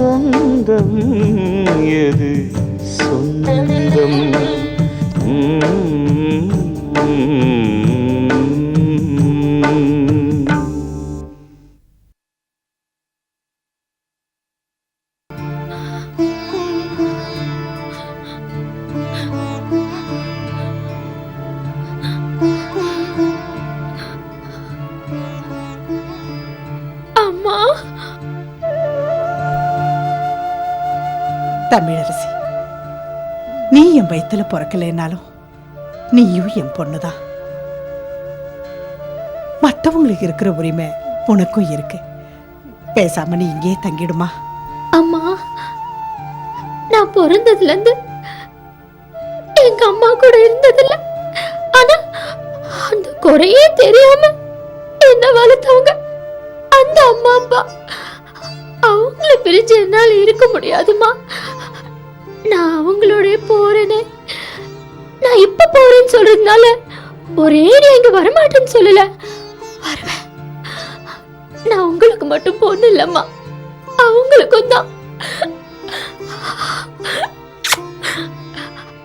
சொந்தம் எது சொந்தம் ம். அம்மா தமிழரசி. நீ என் வயித்துல பிறக்கலைன்னாலும் நீயும் என் பொண்ணுதான். மற்றவங்களுக்கு இருக்கிற உரிமை உனக்கும் இருக்கு. பேசாம நீ இங்கேயே தங்கிடுமா? அம்மா நான் பிறந்ததுல இருந்து எங்க அம்மா கூட இருந்ததில்ல. ஆனா அந்த குறையே தெரியாம என்ன வளர்த்தவங்க? அந்த அம்மா அப்பா அவங்கள பிரிச்சு என்னால இருக்க முடியாதுமா நான் அவங்களோட போறேனே. நான் இப்ப போறேன்னு சொல்றதுனால ஒரே இங்க வரமாட்டேன்னு சொல்லல. வருவேன். நான் உங்களுக்கு மட்டும் பொண்ணு இல்லம்மா. அவங்களுக்கும் தான்.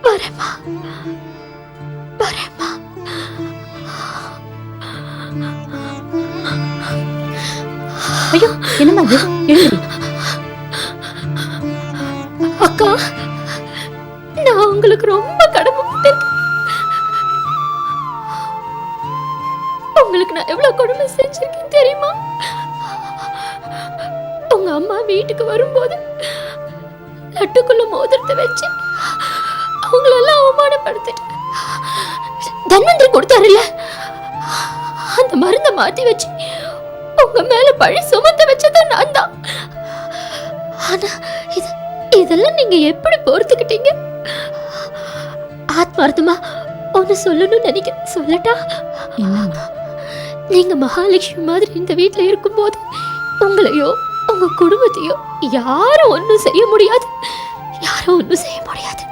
வரேம்மா. வரேம்மா. ஐயோ என்னம்மா இது? அக்கா. உங்களுக்கு ரொம்ப கடமைப்பட்டிருக்கேன் உங்களுக்கு நான் எவ்வளவு கொடுமை செஞ்சிருக்கேன் தெரியுமா? உங்க அம்மா வீட்டுக்கு வரும்போது லட்டுக்குள்ள மோதிரத்தை வச்சு அவங்களெல்லாம் அவமானப்படுத்திட்டு தன்வந்திரி கொடுத்தாருல்ல? அந்த மருந்தை மாத்தி வச்சு உங்க மேல பழி சுமத்த வச்சது நான் தான் ஆனா இது இதெல்லாம் நீங்க எப்படி பொறுத்துக்கிட்டீங்க? ஆத்மார்த்தமா ஒன்னு சொல்லணும்னு நினைக்கிறேன் சொல்லட்டா? என்னம்மா நீங்க மகாலட்சுமி மாதிரி இந்த வீட்ல இருக்கும்போது உங்களையோ உங்க குடும்பத்தையோ யாரும் ஒன்றும் செய்ய முடியாது. யாரும் ஒன்றும் செய்ய முடியாது.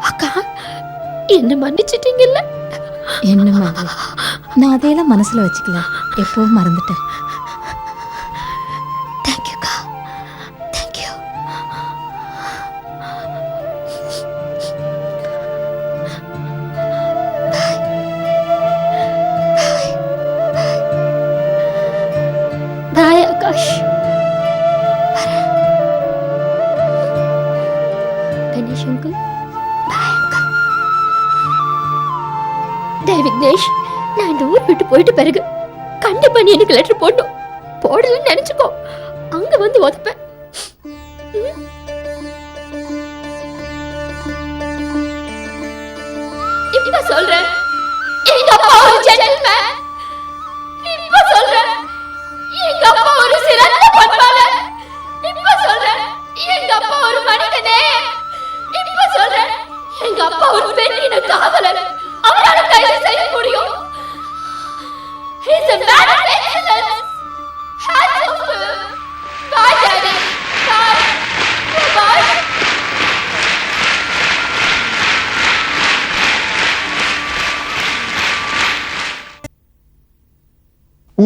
அக்கா என்ன மன்னிச்சிட்டீங்கல்ல? இது நான் அதையெல்லாம் மனசுல வச்சுக்கல. எப்பவும் மறந்துட்டேன். போயிட்டு பிறகு கண்டிப்பா நீ எனக்கு லெட்டர் போடணும். போடலன்னு நினைச்சுக்கோ.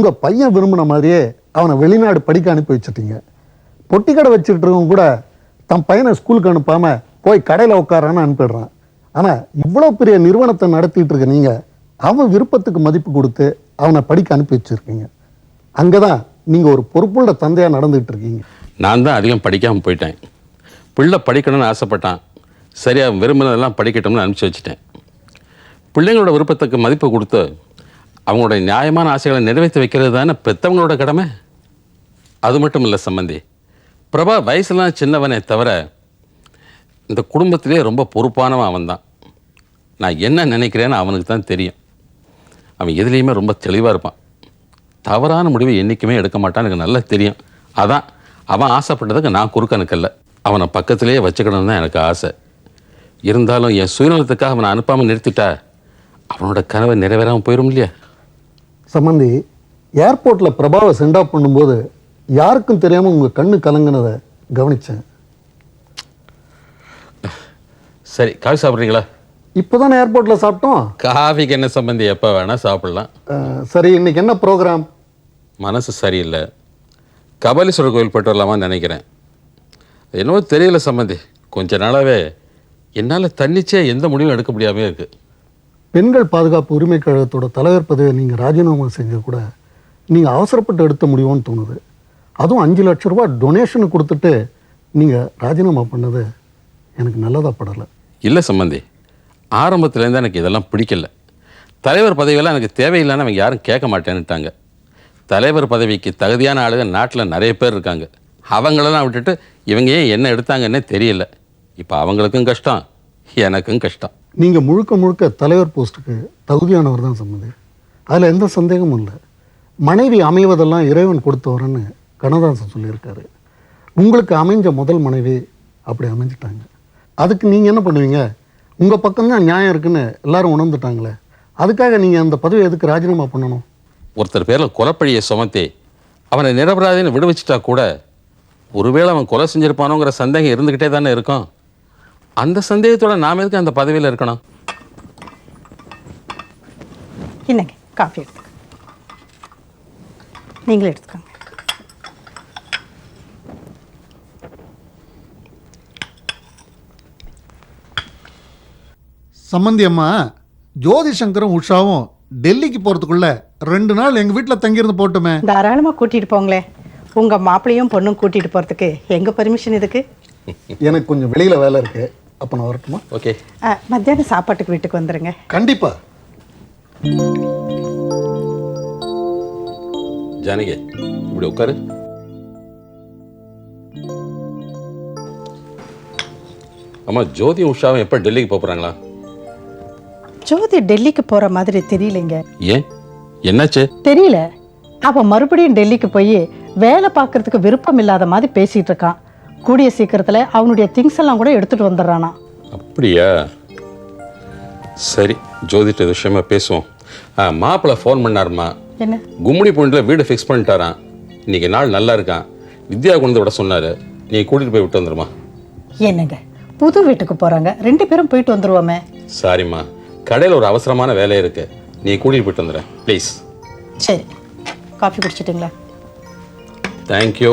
உங்க பையன் விரும்பின மாதிரியே அவனை வெளிநாடு படிக்க அனுப்பி வச்சுட்டீங்க. பொட்டி கடை வச்சுட்டு கூட தன் பையனை ஸ்கூலுக்கு அனுப்பாமல் போய் கடையில் உட்காரான்னு அனுப்பிடுறான். ஆனா இவ்வளோ பெரிய நிறுவனத்தை நடத்திட்டு இருக்க நீங்கள் அவன் விருப்பத்துக்கு மதிப்பு கொடுத்து அவனை படிக்க அனுப்பி வச்சிருக்கீங்க. அங்கதான் நீங்கள் ஒரு பொறுப்புள்ள தந்தையாக நடந்துகிட்டு இருக்கீங்க. நான் தான் அதிகம் படிக்காமல் போயிட்டேன். பிள்ளை படிக்கணும்னு ஆசைப்பட்டான். சரியாக விரும்பினதெல்லாம் படிக்கட்டும்னு அனுப்பிச்சி வச்சுட்டேன். பிள்ளைங்களோட விருப்பத்துக்கு மதிப்பு கொடுத்து அவங்களோட நியாயமான ஆசைகளை நிறைவேற்றி வைக்கிறது தானே பெற்றவங்களோட கடமை? அது மட்டும் இல்லை சம்பந்தி. பிரபா வயசுலாம் சின்னவனே தவிர இந்த குடும்பத்திலே ரொம்ப பொறுப்பானவன் அவன் தான் நான் என்ன நினைக்கிறேன்னு அவனுக்கு தான் தெரியும். அவன் எதுலேயுமே ரொம்ப தெளிவாக இருப்பான். தவறான முடிவை என்றைக்குமே எடுக்க மாட்டான் எனக்கு நல்லா தெரியும். அதான் அவன் ஆசைப்பட்டதுக்கு நான் குறுக்க நிற்கல அவனை பக்கத்திலேயே வச்சுக்கணும்னு தான் எனக்கு ஆசை. இருந்தாலும் என் சுயநலத்துக்காக அவனை அனுப்பாமல் நிறுத்திட்டா அவனோட கனவை நிறைவேறாமல் போயிடும் இல்லையா? சம்பந்தி ஏர்போர்ட்ல பிரபாவை சென்ட் ஆஃப் பண்ணும்போது யாருக்கும் தெரியாம உங்க கண்ணு கலங்குனதை கவனிச்சேன். சரி காஃபி சாப்பிட்றீங்களா? இப்போதானே ஏர்போர்ட்ல சாப்பிட்டோம். காஃபிக்கு என்ன சம்பந்தி எப்போ வேணால் சாப்பிட்லாம். சரி இன்னைக்கு என்ன ப்ரோக்ராம் மனசு சரியில்லை. கபாலீஸ்வரர் கோயில் போயிட்டு வரலாமான்னு நினைக்கிறேன். என்னவோ தெரியல சம்மந்தி கொஞ்ச நாளாவே என்னால் தன்னிச்சே எந்த முடிவும் எடுக்க முடியாமே இருக்கு. பெண்கள் பாதுகாப்பு உரிமை கழகத்தோட தலைவர் பதவியை நீங்கள் ராஜினாமா செஞ்ச கூட நீங்கள் அவசரப்பட்டு எடுத்த முடியும்னு தோணுது. அதுவும் அஞ்சு லட்ச ரூபா டொனேஷன் கொடுத்துட்டு நீங்கள் ராஜினாமா பண்ணது எனக்கு நல்லதாக படலை. இல்லை சம்மந்தி ஆரம்பத்துலேருந்து எனக்கு இதெல்லாம் பிடிக்கல. தலைவர் பதவியெல்லாம் எனக்கு தேவையில்லைன்னு அவங்க யாரும் கேட்க மாட்டேன்னுட்டாங்க. தலைவர் பதவிக்கு தகுதியான ஆளுங்க நாட்டில் நிறைய பேர் இருக்காங்க. அவங்களெல்லாம் விட்டுட்டு இவங்க ஏன் என்ன எடுத்தாங்கன்னே தெரியல. இப்போ அவங்களுக்கும் கஷ்டம். எனக்கும் கஷ்டம். நீங்கள் முழுக்க முழுக்க தலைவர் போஸ்ட்டுக்கு தகுதியானவர் தான் சம்மதி. அதில் எந்த சந்தேகமும் இல்லை. மனைவி அமைவதெல்லாம் இறைவன் கொடுத்தவரன்னு கண்ணதாசன் சொல்லியிருக்காரு. உங்களுக்கு அமைஞ்ச முதல் மனைவி அப்படி அமைஞ்சிட்டாங்க. அதுக்கு நீங்கள் என்ன பண்ணுவீங்க? உங்கள் பக்கம்தான் நியாயம் இருக்குன்னு எல்லாரும் உணர்ந்துட்டாங்களே. அதுக்காக நீங்கள் அந்த பதவி எதுக்கு ராஜினாமா பண்ணணும்? ஒருத்தர் பேரில் கொலைப்பழியை சுமத்தி அவனை நிரபராதின்னு விடுவிச்சிட்டா கூட ஒருவேளை அவன் கொலை செஞ்சிருப்பானோங்கிற சந்தேகம் இருந்துக்கிட்டே தானே இருக்கும். அந்த சந்தேகத்தோட நாம எதுக்கு அந்த பதவியில் இருக்கணும்? என்னங்க? காஃபி எடுத்துக்க. நீங்களே எடுத்துக்கோங்க. சம்மந்தி அம்மா ஜோதி சங்கரும் உஷாவும் டெல்லிக்கு போகிறதுக்குள்ள ரெண்டு நாள் எங்கள் வீட்டில் தங்கியிருந்து போட்டுமே. தாராளமாக கூட்டிகிட்டு போங்களேன் உங்கள் மாப்பிளையும் பொண்ணும் கூட்டிகிட்டு போகிறதுக்கு எங்கள் பர்மிஷன் இதுக்கு? எனக்கு கொஞ்சம் வெளியில் வேலை இருக்கு. அப்போ நான் வரட்டுமா ஓகே மத்தியானம் சாப்பாட்டுக்கு வீட்டுக்கு வந்துடுங்க கண்டிப்பாக ஜானகி இப்படி உட்காரு. அம்மா ஜோதி உஷாவும் எப்போ டெல்லிக்கு போகிறாங்களா ஜோதி டெல்லிக்கு போகிற மாதிரி தெரியலைங்க. ஏன்? என்னாச்சு? தெரியல. அவன் மறுபடியும் டெல்லிக்கு போய் வேலை பார்க்கறதுக்கு விருப்பம் இல்லாத மாதிரி பேசிட்டு இருக்கான். கூடிய சீக்கிரத்தில் அவனுடைய திங்ஸ் எல்லாம் கூட எடுத்துட்டு வந்துடுறானா. அப்படியா? சரி ஜோதிட்ட விஷயமா பேசுவோம். மாப்பிள்ளை ஃபோன் பண்ணாருமா? என்ன? கும்மிடி பாயிண்டில் வீடு ஃபிக்ஸ் பண்ணிட்டாரான் இன்னைக்கு நாள் நல்லா இருக்கான் வித்யா கொண்டு விட சொன்னார். நீ கூட்டிகிட்டு போய் விட்டு வந்துருமா? என்னங்க? புது வீட்டுக்கு போறாங்க. ரெண்டு பேரும் போயிட்டு வந்துருவோமே. சாரிம்மா. கடையில் ஒரு அவசரமான வேலை இருக்கு. நீ கூட்டிகிட்டு போயிட்டு வந்துடுறேன் ப்ளீஸ் சரி. காஃபி குடிச்சிட்டிங்களா? Thank you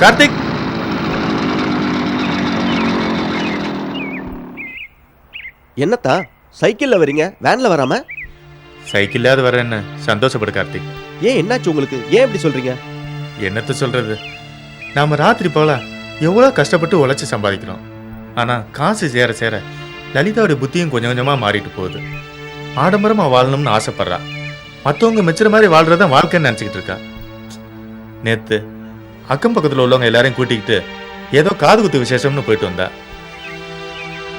Karthik. என்னத்தா சைக்கிள்ல வரீங்க? வேன்ல வராம? சைக்கிளாவது வரேன்னு சந்தோஷப்படு கார்த்திக். ஏன் என்னாச்சு உங்களுக்கு? ஏன் இப்படி சொல்றீங்க? என்னத்த சொல்றது? நாம ராத்திரி போல எவ்வளோ கஷ்டப்பட்டு உழைச்சி சம்பாதிக்கிறோம். ஆனா காசு சேர சேர லலிதாவுடைய புத்தியும் கொஞ்சம் கொஞ்சமா மாறிட்டு போகுது. ஆடம்பரமா வாழணும்னு ஆசைப்படுறா. மற்றவங்க மெச்சுற மாதிரி வாழ்றதான் வாழ்க்கைன்னு நினச்சிக்கிட்டு இருக்கா. நேத்து அக்கம் பக்கத்துல உள்ளவங்க எல்லாரையும் கூட்டிக்கிட்டு ஏதோ காது குத்து விசேஷம்னு போயிட்டு வந்தா.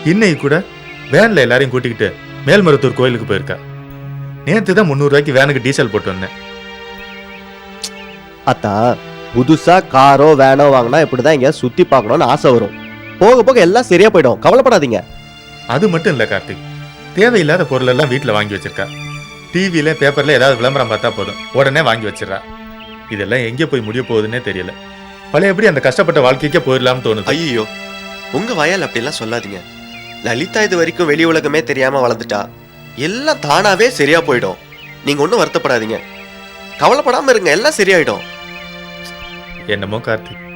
இன்னைக்கு கூட வேன்ல எல்லாரையும் கூட்டிக்கிட்டு மேல்மருத்தூர் கோயிலுக்கு போயிருக்கா. நேத்து தான் முந்நூறுரூவாய்க்கு வேனுக்கு டீசல் போட்டு வந்தேன். அத்தா புதுசா காரோ வேனோ வாங்கினா இப்படிதான் இங்க சுத்தி பார்க்கணும்னு ஆசை வரும். போக போக எல்லாம் சரியா போயிடும். கவலைப்படாதீங்க. அது மட்டும் இல்ல கார்த்திக். தேவையில்லாத பொருள் எல்லாம் வீட்டுல வாங்கி வச்சிருக்கா. டிவியில பேப்பர்ல ஏதாவது விளம்பரம் பார்த்தா போதும். உடனே வாங்கி வச்சிடறா. இதெல்லாம் எங்க போய் முடிய போகுதுன்னே தெரியல. பழையபடி அந்த கஷ்டப்பட்ட வாழ்க்கைக்கே போயிடலாம்னு தோணுது? ஐயோ உங்க வயல் அப்படிலாம் சொல்லாதீங்க. லலிதா இது வரைக்கும் வெளி உலகமே தெரியாம வளர்ந்துட்டா. எல்லாம் தானாவே சரியா போயிடும். நீங்க ஒன்றும் வருத்தப்படாதீங்க. கவலைப்படாம இருங்க எல்லாம் சரியாயிடும். என்னமோ கார்த்திக்.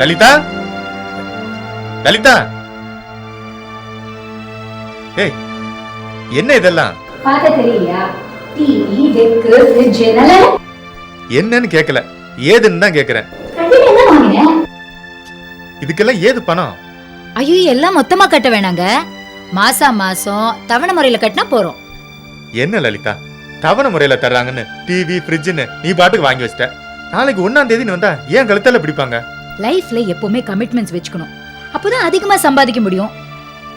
லலிதா? லலிதா? ஏய் என்ன இதெல்லாம்? என்னன்னு கேட்கல ஏதுன்னு தான் வாங்கினேன் இதுக்கெல்லாம் ஏது பணம்? ஐயோ எல்லாம் மொத்தமா கட்ட வேணாங்க. மாசா மாசம் தவணை முறையில கட்டினா போறோம். என்ன லலிதா? தவணை முறையில தர்றாங்கன்னு டிவி ஃப்ரிட்ஜ்னு நீ பாட்டுக்கு வாங்கி வச்சிட்ட. நாளைக்கு ஒன்னாம் தேதின்னு வந்தா ஏன் கழுத்தால பிடிப்பாங்க? லைஃப்ல எப்பவுமே கமிட்மெண்ட்ஸ் வச்சுக்கணும். அப்போதான் அதிகமா சம்பாதிக்க முடியும்.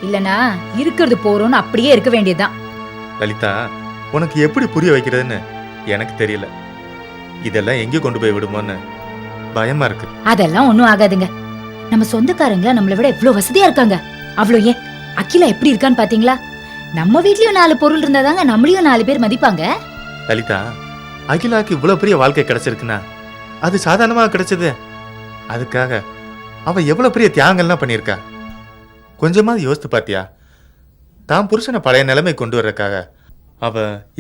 இல்லனா இருக்கிறது போறோம்னு அப்படியே இருக்க வேண்டியதுதான். லலிதா உனக்கு எப்படி புரிய வைக்கிறதுன்னு எனக்கு தெரியல. இதெல்லாம் எங்கே கொண்டு போய் விடுமோன்னு பயமா இருக்கு. அதெல்லாம் ஒண்ணும் ஆகாதுங்க. நம்ம சொந்தக்காரங்க நம்மளை விட எவ்வளவு வசதியா இருக்காங்க. அவ்வளோ ஏன்? அகிலா எப்படி இருக்கான்னு பாத்தீங்களா? நம்ம வீட்லயும் நாலு பொருள் இருந்தாதாங்க நம்மளையும் நாலு பேர் மதிப்பாங்க. லலிதா அகிலாக்கு இவ்வளவு பெரிய வாழ்க்கை கிடைச்சிருக்குன்னா அது சாதாரணமாக கிடைச்சது. அதுக்காக அவ எவ்வளவு பெரிய தியாகங்கள்லாம் பண்ணியிருக்கா? கொஞ்சமாவது யோசித்து பாத்தியா தான் புருஷனை பழைய நிலைமை கொண்டு வர்றதுக்காக அவ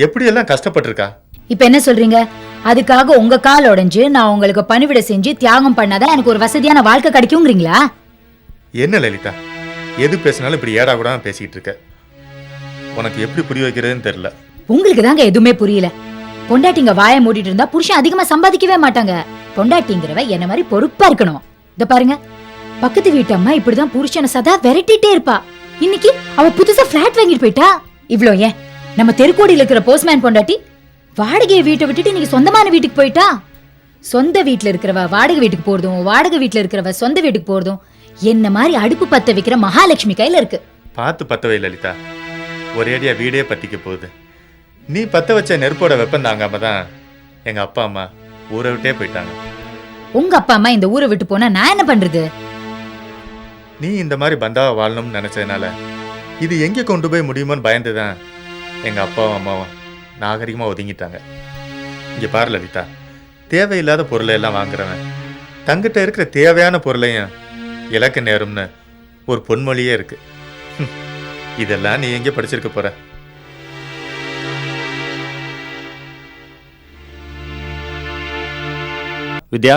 எப்படியெல்லாம் கஷ்டப்பட்டிருக்கா? இப்ப என்ன சொல்றீங்க? அதுக்காக உங்க கால் உடைஞ்சு நான் உங்களுக்கு பணிவிட செஞ்சு தியாகம் பண்ணாதான் எனக்கு ஒரு வசதியான வாழ்க்கை கிடைக்குங்கிறீங்களா? என்ன லலிதா? எது பேசினாலும் இப்படி ஏடா கூட பேசிக்கிட்டு இருக்க? உனக்கு எப்படி புரிய வைக்கிறதுன்னு தெரியல. உங்களுக்கு தாங்க எதுவுமே புரியல. பொண்டாட்டிங்க வாயை மூடிட்டு இருந்தா புருஷன் அதிகமா சம்பாதிக்கவே மாட்டாங்க. பொண்டாட்டிங்கிறவ என்ன மாதிரி பொறுப்பா இருக்கணும். இத பாருங்க. பக்கத்து வீட்டு அம்மா இப்படிதான் புருஷனை சதா விரட்டிட்டே இருப்பா. இன்னைக்கு அவ புதுசா பிளாட் வாங்கிட்டு போயிட்டா. இவ்ளோ ஏன்? நம்ம தெருக்கோடியில இருக்கிற போஸ்ட்மேன் பொண்டாட்டி வாடகையை வீட்டை விட்டுட்டு இன்னைக்கு சொந்தமான வீட்டுக்கு போயிட்டா? சொந்த வீட்டுல இருக்கிறவ வாடகை வீட்டுக்கு போறதும் வாடகை வீட்டுல இருக்கிறவ சொந்த வீட்டுக்கு போறதும் என்ன மாதிரி அடுப்பு பத்த வைக்கிற மகாலட்சுமி கையில இருக்கு. பார்த்து பத்தவை லலிதா. ஒரேடியா வீடே பத்திக்க போகுது. நீ பத்த வச்ச நெருப்போட வெப்பம் தாங்காம தான் எங்க அப்பா அம்மா ஊரை விட்டே போயிட்டாங்க. உங்க அப்பா அம்மா இந்த ஊரை விட்டு போனா நான் என்ன பண்றது? நீ இந்த மாதிரி பந்தாவா வாழணும்னு நினைச்சதுனால இது எங்கே கொண்டு போய் முடியுமோன்னு பயந்து தான் எங்க அப்பாவும் அம்மாவும் நாகரிகமா ஒதுங்கிட்டாங்க. இங்க பாரு லலிதா தேவையில்லாத பொருளை எல்லாம் வாங்குறவன். தங்கிட்ட இருக்கிற தேவையான பொருளையும் இலக்கு நேரும்னு ஒரு பொன்மொழியே இருக்கு. ஹம், இதெல்லாம் நீ எங்கே படிச்சிருக்க போற? வித்யா?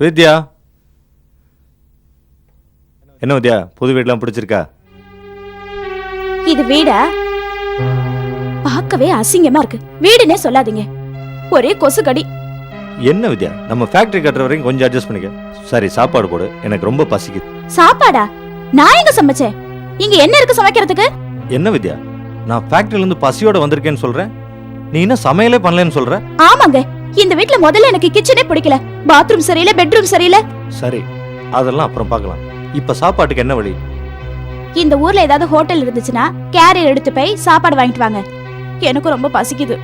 வித்யா? என்ன வித்யா புது வீடெல்லாம் பிடிச்சிருக்கா? இது வீடா? பார்க்கவே அசிங்கமா இருக்கு. வீடுனே சொல்லாதீங்க. ஒரே கொசு கடி. என்ன வித்யா நம்ம ஃபேக்டரி கட்டுற வரைக்கும் கொஞ்சம் அட்ஜஸ்ட் பண்ணிக்க. சரி சாப்பாடு போடு. எனக்கு ரொம்ப பசிக்குது. சாப்பாடா? நான் எங்க சமைச்சேன்? இங்க என்ன இருக்கு சமைக்கிறதுக்கு? என்ன வித்யா நான் ஃபேக்டரியில இருந்து பசியோட வந்திருக்கேன்னு சொல்றேன். நீ என்ன சமையலே பண்ணலன்னு சொல்ற? ஆமாங்க. இந்த வீட்ல முதல்ல எனக்கு கிச்சனே பிடிக்கல. பாத்ரூம் சரியில்லை பெட்ரூம் சரியில்லை. சரி அதெல்லாம் அப்புறம் பார்க்கலாம். இப்ப சாப்பாட்டுக்கு என்ன வழி? இந்த ஊர்ல ஏதாவது ஹோட்டல் இருந்துச்சுன்னா கேரியர் எடுத்து போய் சாப்பாடு வாங்கிட்டு வாங்க. எனக்கு ரொம்ப பசிக்குது.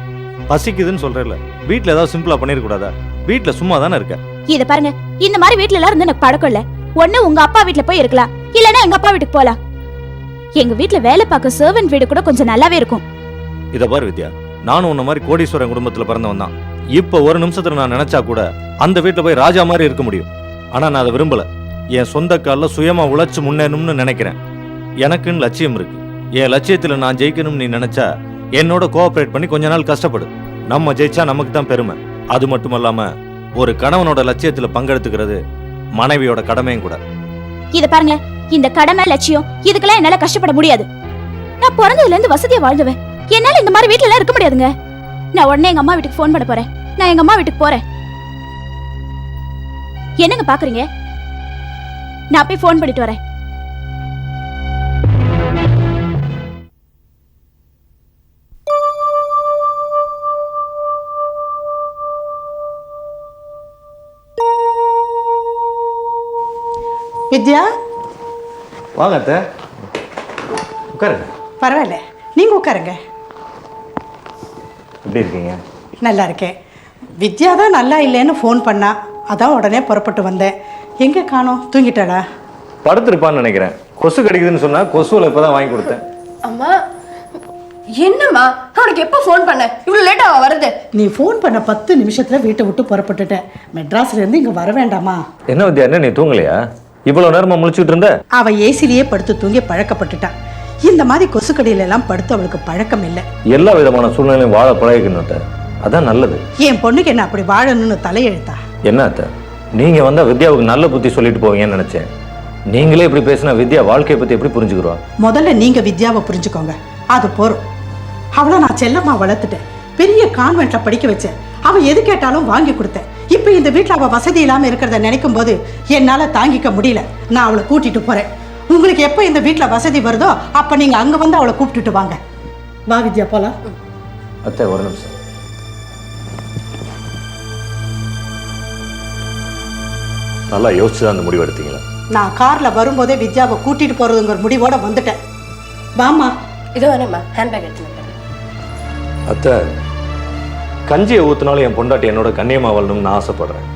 பசிக்குதுன்னு சொல்றல வீட்ல ஏதாவது சிம்பிளா பண்ணிருக்க கூடாதா வீட்ல சும்மா தானே இருக்க? இத பாருங்க இந்த மாதிரி வீட்ல எல்லாம் இருந்து எனக்கு பழக்கம் இல்ல. ஒண்ணு உங்க அப்பா வீட்ல போய் இருக்கலாம் இல்லனா எங்க அப்பா வீட்டுக்கு போலாம். எங்க வீட்ல வேலை பார்க்க சர்வன்ட் வீடு கூட கொஞ்சம் நல்லாவே இருக்கும். இத பாரு வித்யா நானும் உன்ன மாதிரி கோடீஸ்வரன் குடும்பத்துல பிறந்தவன் தான். இப்ப ஒரு நிமிஷத்துல நான் நினைச்சா கூட அந்த வீட்டுல போய் ராஜா மாதிரி இருக்க முடியும். ஆனா நான் அதை விரும்பல. என் சொந்த கால்ல சுயமா உழைச்சு முன்னேறணும்னு நினைக்கிறேன். எனக்குன்னு லட்சியம் இருக்கு. என் லட்சியத்துல நான் ஜெயிக்கணும்னு நீ நினைச்சா என்னோட கோஆப்ரேட் பண்ணி கொஞ்ச நாள் கஷ்டப்படு. நம்ம ஜெயிச்சா நமக்கு தான் பெருமை. அது மட்டும் இல்லாம ஒரு கணவனோட லட்சியத்துல பங்கெடுத்துக்கிறது மனைவியோட கடமையும் கூட. இத பாருங்க. இந்த கடமை லட்சியம் இதுக்கெல்லாம் என்னால கஷ்டப்பட முடியாது. நான் பிறந்ததுல இருந்து வசதியா வாழ்ந்துவேன். என்னால இந்த மாதிரி வீட்டுல எல்லாம் இருக்க முடியாதுங்க. நான் உடனே எங்க அம்மா வீட்டுக்கு ஃபோன் பண்ண போறேன். நான் எங்க அம்மா வீட்டுக்கு போறேன். என்னங்க பாக்குறீங்க? நான் போய் ஃபோன் பண்ணிட்டு வரேன். வித்யா? வாங்க அத்தை. உட்காருங்க. பரவாயில்ல. நீங்கள் உட்காருங்க. எப்படி இருக்கீங்க? நல்லா இருக்கேன் வித்யா தான் நல்லா இல்லைன்னு ஃபோன் பண்ணா அதான் உடனே புறப்பட்டு வந்தேன். எங்கே காணோம்? தூங்கிட்டாளா? படுத்திருப்பான்னு நினைக்கிறேன். கொசு கடிக்குதுன்னு சொன்னா கொசுவில் இப்பதான் வாங்கி கொடுத்தேன். அம்மா என்னம்மா? அவனுக்கு எப்போ ஃபோன் பண்ண? இவ்வளோ லேட்டா அவ வருது நீ ஃபோன் பண்ண பத்து நிமிஷத்தில் வீட்டை விட்டு புறப்பட்டுட்டேன் மெட்ராஸ்லேருந்து இங்கே வர வேண்டாமா? என்ன வித்யா என்ன நீ தூங்கலையா? இவ்வளவு நேரமா முழிச்சுட்டு இருந்த? அவள் ஏசிலேயே படுத்து தூங்கி பழக்கப்பட்டுட்டான் இந்த மாதிரி கொசுக்கடியில எல்லாம் படுத்து அவளுக்கு பழக்கம் இல்லை. எல்லா விதமான சூழ்நிலையும் வாழ பழகிக்கணும் அதான் நல்லது. என் பொண்ணுக்கு என்ன அப்படி வாழணும்னு தலையெழுத்தா? என்ன அத்தை? நீங்க வந்தா வித்யாவுக்கு நல்ல புத்தி சொல்லிட்டு போவீங்கன்னு நினைச்சேன். நீங்களே இப்படி பேசினா வித்யா வாழ்க்கையை பத்தி எப்படி புரிஞ்சுக்கிறோம்? முதல்ல நீங்க வித்யாவை புரிஞ்சுக்கோங்க. அது போறோம் அவளை நான் செல்லம்மா வளர்த்துட்டேன். பெரிய கான்வென்ட்ல படிக்க வச்சேன். அவ எது கேட்டாலும் வாங்கி கொடுத்தேன். இப்போ இந்த வீட்டில் அவ வசதி இல்லாம இருக்கிறத நினைக்கும் போது என்னால தாங்கிக்க முடியல. நான் அவளை கூட்டிட்டு போறேன். உங்களுக்கு எப்போ இந்த வீட்டில் வசதி வருதோ அப்ப நீங்க அங்க வந்து அவளை கூப்பிட்டுட்டு வாங்க. வா வித்யா போலாம். அத்தை ஒரு நிமிஷம். நல்லா யோசிச்சு தான் அந்த முடிவு எடுத்தீங்களா. நான் கார்ல வரும்போதே வித்யாவை கூட்டிட்டு போறதுங்கிற முடிவோட வந்துட்டேன். வாமா இதோ வரேம்மா ஹேண்ட்பேக் எடுத்து அத்தை கஞ்சியை ஊத்துனாலும் என் பொண்டாட்டி என்னோட கண்ணியமா வாழணும்னு நான் ஆசைப்படுறேன்.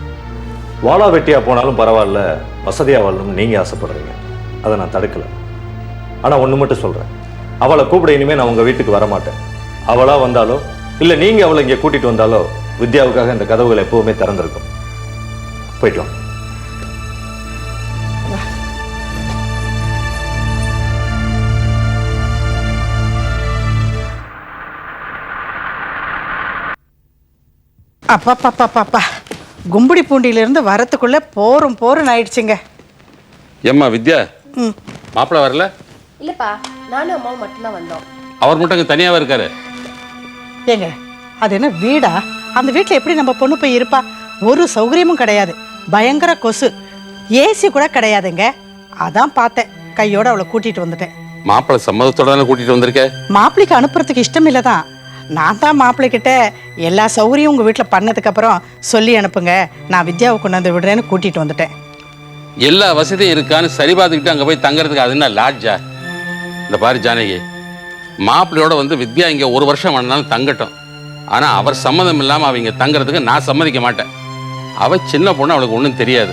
வாழா வெட்டியா போனாலும் பரவாயில்ல வசதியா வாழணும்னு நீங்க ஆசைப்படுறீங்க. அதை நான் தடுக்கல. ஆனா ஒண்ணு மட்டும் சொல்றேன். அவளை கூப்பிட இனிமே நான் உங்க வீட்டுக்கு வர மாட்டேன் அவளா வந்தாலோ இல்ல நீங்க அவளை இங்க கூட்டிட்டு வந்தாலோ வித்யாவுக்காக இந்த கதவுகள் எப்பவுமே திறந்திருக்கும். போயிட்டு வாங்க. அப்பா கும்படி பூண்டியிலிருந்து வரத்துக்குள்ள போரும் போரும் ஆயிடுச்சுங்க. ஏம்மா வித்யா? மாப்பிள்ளை வரல? இல்லப்பா நானும் அம்மாவும் மட்டும்தான் வந்தோம். அவர் மட்டும் அங்கே தனியாகவே இருக்காரு. ஏங்க அது என்ன வீடா? அந்த வீட்டில் எப்படி நம்ம பொண்ணு போய் இருப்பா? ஒரு சௌகரியமும் கிடையாது. பயங்கர கொசு. ஏசி கூட கிடையாதுங்க. அதான் பார்த்தேன். கையோட அவளை கூட்டிட்டு வந்துட்டேன். மாப்பிள்ளை சம்மதத்தோட தானே கூட்டிகிட்டு வந்திருக்க? மாப்பிள்ளைக்கு அனுப்புறதுக்கு இஷ்டம் இல்லை தான். நான் தான் மாப்பிள்ளை கிட்ட எல்லா சௌகரியம் உங்கள் வீட்டில் பண்ணதுக்கு அப்புறம் சொல்லி அனுப்புங்க. நான் வித்யாவை கொண்டு வந்து விடுறேன்னு கூட்டிட்டு வந்துட்டேன். எல்லா வசதியும் இருக்கான்னு சரி பார்த்துக்கிட்டு அங்கே போய் தங்கறதுக்கு அது என்ன லாட்ஜா இந்த பாரு ஜானகி மாப்பிள்ளையோட வந்து வித்யா இங்கே ஒரு வருஷம் வேணாலும் தங்கட்டும். ஆனால் அவர் சம்மதம் இல்லாமல் அவங்க தங்கறதுக்கு நான் சம்மதிக்க மாட்டேன். அவள் சின்ன பொண்ணு அவளுக்கு ஒன்றும் தெரியாது.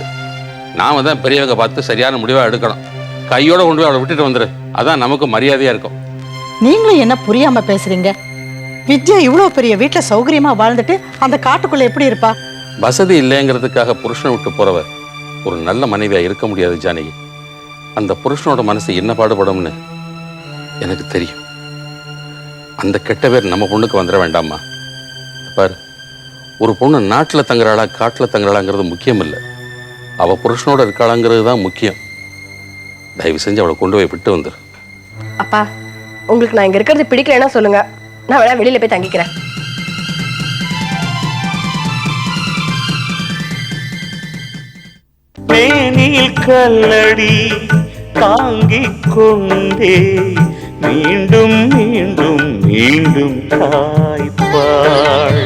நாம தான் பெரியவங்க பார்த்து சரியான முடிவாக எடுக்கணும். கையோட கொண்டு போய் அவளை விட்டுட்டு வந்துரு. அதான் நமக்கு மரியாதையாக இருக்கும். நீங்களும் என்ன புரியாம பேசுறீங்க? வித்யா இவ்வளோ பெரிய வீட்டில் சௌகரியமா வாழ்ந்துட்டு அந்த காட்டுக்குள்ள எப்படி இருப்பா? வசதி இல்லைங்கிறதுக்காக புருஷனை விட்டு போறவ ஒரு நல்ல மனைவியா இருக்க முடியாது ஜானகி. அந்த புருஷனோட மனசு என்ன பாடுபடும்னு எனக்கு தெரியும். அந்த கெட்ட பேர் நம்ம பொண்ணுக்கு வந்துட வேண்டாமா பாரு. ஒரு பொண்ணு நாட்டில் தங்குறாளா காட்டில் தங்குறாளாங்கிறது முக்கியம் இல்லை அவ புருஷனோட இருக்காளாங்கிறது தான் முக்கியம். தயவு செஞ்சு அவளை கொண்டு போய் விட்டு வந்துரு. அப்பா உங்களுக்கு நான் இங்க இருக்கிறது பிடிக்கலைன்னா சொல்லுங்க. நான் வேணா வெளியில போய் தங்கிக்கிறேன். மேனில் கல்லடி தாங்கிக் கொண்டே மீண்டும் மீண்டும் மீண்டும் தாய்ப்பாள்.